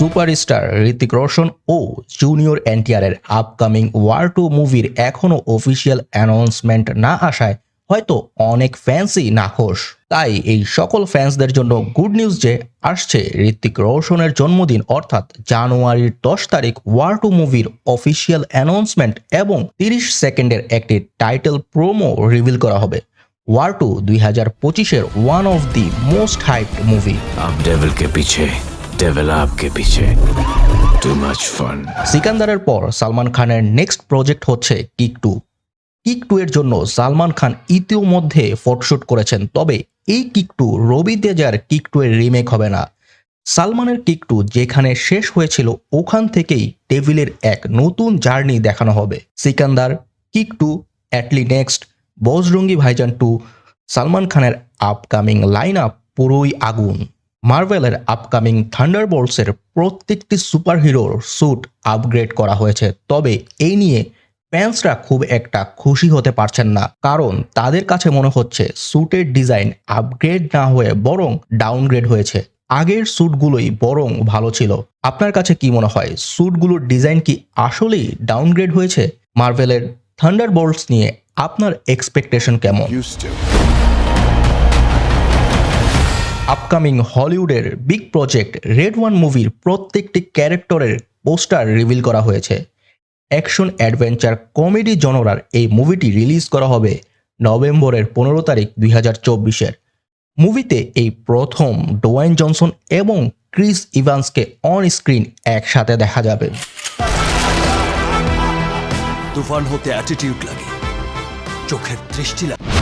Superstar Hrithik Roshan ও junior এনটিআরের upcoming war two মুভির এখনও অফিসিয়াল অ্যানাউন্সমেন্ট না আসায় হয়তো অনেক ফ্যান্সই নাখোশ। তাই এই সকল ফ্যান্সদের জন্য গুড নিউজ যে আসছে ঋত্বিক রোশনের জন্মদিন, অর্থাৎ জানুয়ারির দশ তারিখ ওয়ার টু মুভির অফিসিয়াল অ্যানাউন্সমেন্ট এবং তিরিশ সেকেন্ডের একটি টাইটেল প্রোমো রিভিল করা হবে। ওয়ার টু দুই হাজার পঁচিশের one of the most hype movie. Up devil পিছে devil aapke piche too much fun সিকান্দারের পর সালমান খানের নেক্সট প্রজেক্ট হচ্ছে কিক টু কিক টু এর জন্য সালমান খান ইতিমধ্যে ফটোশুট করেছেন, তবে এই কিক টু রবি তেজার কিক টু এর রিমেক হবে না। সালমানের কিক টু যেখানে শেষ হয়েছিল, ওখান থেকেই টেবিলের এক নতুন জার্নি দেখানো হবে। Sikandar kick two Atlee next Bajrangi Bhaijaan two Salman খানের আপকামিং লাইন আপ পুরোই আগুন। মার্ভেলের আপকামিং থান্ডারবোল্টসের প্রত্যেকটি সুপারহিরোর স্যুট আপগ্রেড করা হয়েছে। তবে এই নিয়ে ফ্যান্সরা খুব একটা খুশি হতে পারছেন না, কারণ তাদের কাছে মনে হচ্ছে স্যুটের ডিজাইন আপগ্রেড না হয়ে বরং ডাউনগ্রেড হয়েছে। আগের স্যুটগুলোই বরং ভালো ছিল। আপনার কাছে কি মনে হয়, স্যুটগুলোর ডিজাইন কি আসলেই ডাউনগ্রেড হয়েছে? মার্ভেলের থান্ডারবোল্টস নিয়ে আপনার এক্সপেকটেশন কেমন? আপকামিং হলিউডের বিগ প্রজেক্ট রেড ওয়ান মুভির প্রত্যেকটি ক্যারেক্টরের পোস্টার রিভিল করা হয়েছে। অ্যাকশন অ্যাডভেঞ্চার কমেডি জনরার এই মুভিটি রিলিজ করা হবে নভেম্বরের পনেরো তারিখ দুই হাজার চব্বিশের। মুভিতে এই প্রথম ডোয়াইন জনসন এবং ক্রিস ইভান্সকে অন স্ক্রিন একসাথে দেখা যাবে। তুফান হতে অ্যাটিটিউড লাগে, চোখের দৃষ্টি লাগে।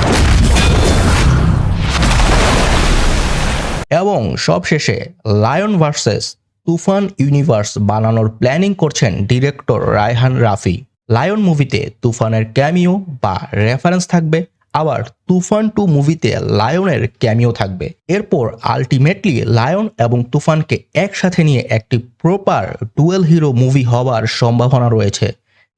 এবং সবশেষে লায়ন ভার্সেস তুফান ইউনিভার্স বানানোর প্ল্যানিং করছেন ডিরেক্টর রায়হান রাফি। লায়ন মুভিতে তুফানের ক্যামিও বা রেফারেন্স থাকবে, আবার তুফান টু মুভিতে লায়নের ক্যামিও থাকবে। এরপর আলটিমেটলি লায়ন এবং তুফানকে একসাথে নিয়ে একটি প্রপার ডুয়েল হিরো মুভি হবার সম্ভাবনা রয়েছে।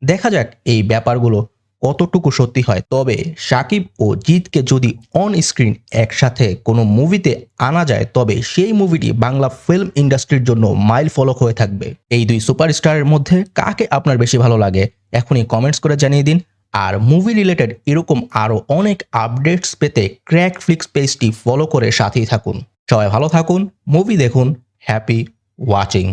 দেখা যাক এই ব্যাপারগুলো কতটুকু সত্যি হয়? তবে সাকিব ও জিতকে যদি অন স্ক্রিন একসাথে কোনো মুভিতে আনা যায়, তবে সেই মুভিটি বাংলা ফিল্ম ইন্ডাস্ট্রির জন্য মাইল ফলক হয়ে থাকবে। এই দুই সুপারস্টারের মধ্যে কাকে আপনার বেশি ভালো লাগে? এখনই কমেন্টস করে জানিয়ে দিন। আর মুভি রিলেটেড এরকম আরও অনেক আপডেটস পেতে ক্র্যাক ফ্লিক্স পেজটি ফলো করে সাথেই থাকুন। সবাই ভালো থাকুন মুভি দেখুন হ্যাপি ওয়াচিং